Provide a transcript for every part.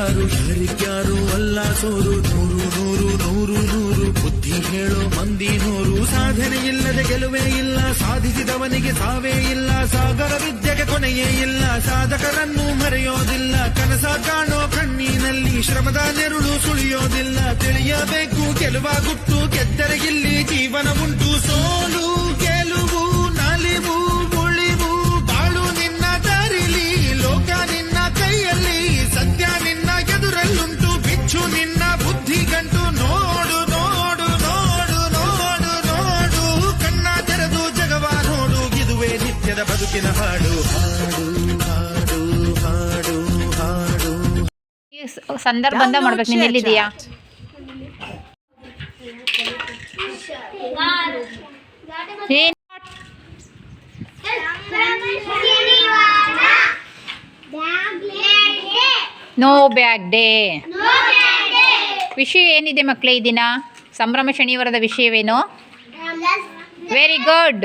ಯಾರು? ಯಾರಿಗ್ಯಾರು ಅಲ್ಲ ಸೋರು, ನೂರು ನೂರು ನೂರು ನೂರು. ಬುದ್ಧಿ ಹೇಳೋ, ಮಂದಿ ನೂರು. ಸಾಧನೆ ಇಲ್ಲದೆ ಗೆಲುವೇ ಇಲ್ಲ. ಸಾಧಿಸಿದವನಿಗೆ ಸಾವೇ ಇಲ್ಲ. ಸಾಗರ ವಿದ್ಯೆಗೆ ಕೊನೆಯೇ ಇಲ್ಲ. ಸಾಧಕರನ್ನು ಮರೆಯೋದಿಲ್ಲ. ಕನಸ ಕಾಣೋ ಕಣ್ಣಿನಲ್ಲಿ ಶ್ರಮದ ನೆರಳು ಸುಳಿಯೋದಿಲ್ಲ. ತಿಳಿಯಬೇಕು, ಗೆಲುವ ಗುಟ್ಟು, ಗೆದ್ದರೆ ಇಲ್ಲಿ ಜೀವನ ಉಂಟು ಸೋಲು. ಈ ಸ- ಸಂದರ್ಭದಿಂದ ಮಾಡ್ಬೇಕು ನೀನು ಎಲ್ಲಿದೀಯಾ ಏನ್ ನೋ ಬ್ಯಾಗ್ ಡೇ ವಿಷಯ ಏನಿದೆ ಮಕ್ಕಳೇ ಈ ದಿನ? ಸಂಭ್ರಮ ಶನಿವಾರದ ವಿಷಯವೇನು? ವೆರಿ ಗುಡ್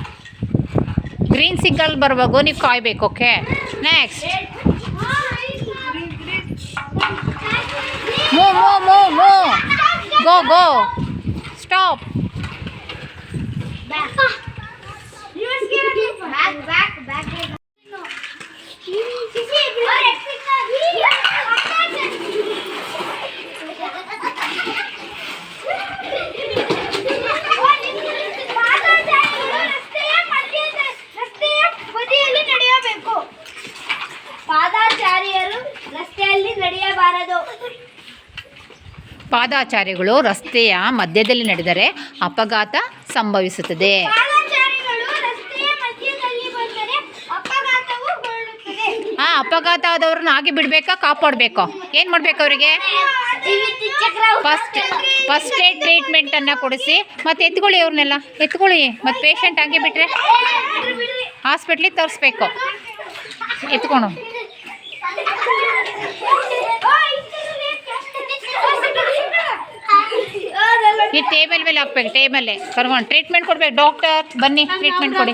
ಗ್ರೀನ್ ಸಿಗ್ನಲ್ ಬರುವಾಗ ನೀವು ಕಾಯಬೇಕು ಓಕೆ ನೆಕ್ಸ್ಟ್ ಮೂ ಮೂ ಮೂ ಮೂ ಗೋ ಗೋ ಸ್ಟಾಪ್ ಪಾದಾಚಾರಿಗಳು ರಸ್ತೆಯ ಮಧ್ಯದಲ್ಲಿ ನಡೆದರೆ ಅಪಘಾತ ಸಂಭವಿಸುತ್ತದೆ. ಆ ಅಪಘಾತ ಆದವ್ರನ್ನ ಹಾಗೆ ಬಿಡಬೇಕಾ ಕಾಪಾಡಬೇಕು? ಏನು ಮಾಡ್ಬೇಕು ಅವರಿಗೆ? ಫಸ್ಟ್ ಫಸ್ಟ್ ಏಡ್ ಟ್ರೀಟ್ಮೆಂಟನ್ನು ಕೊಡಿಸಿ ಮತ್ತು ಎತ್ಕೊಳ್ಳಿ ಅವ್ರನ್ನೆಲ್ಲ. ಎತ್ಕೊಳ್ಳಿ ಮತ್ತು ಪೇಷಂಟ್ ಹಾಗೆ ಬಿಟ್ಟರೆ ಹಾಸ್ಪಿಟ್ಲಿಗೆ ತರಿಸ್ಬೇಕು. ಎತ್ಕೊಂಡು ಟೇಬಲ್ ಮೇಲೆ ಹಾಕ್ಬೇಕು ಟೇಬಲ್ಲೇ ಕರ್ಕೊಂಡು ಟ್ರೀಟ್ಮೆಂಟ್ ಕೊಡ್ಬೇಕು. ಡಾಕ್ಟರ್ ಬನ್ನಿ ಟ್ರೀಟ್ಮೆಂಟ್ ಕೊಡಿ.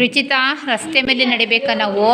ರುಚಿತಾ ರಸ್ತೆ ಮೇಲೆ ನಡಿಬೇಕಾ ನಾವು?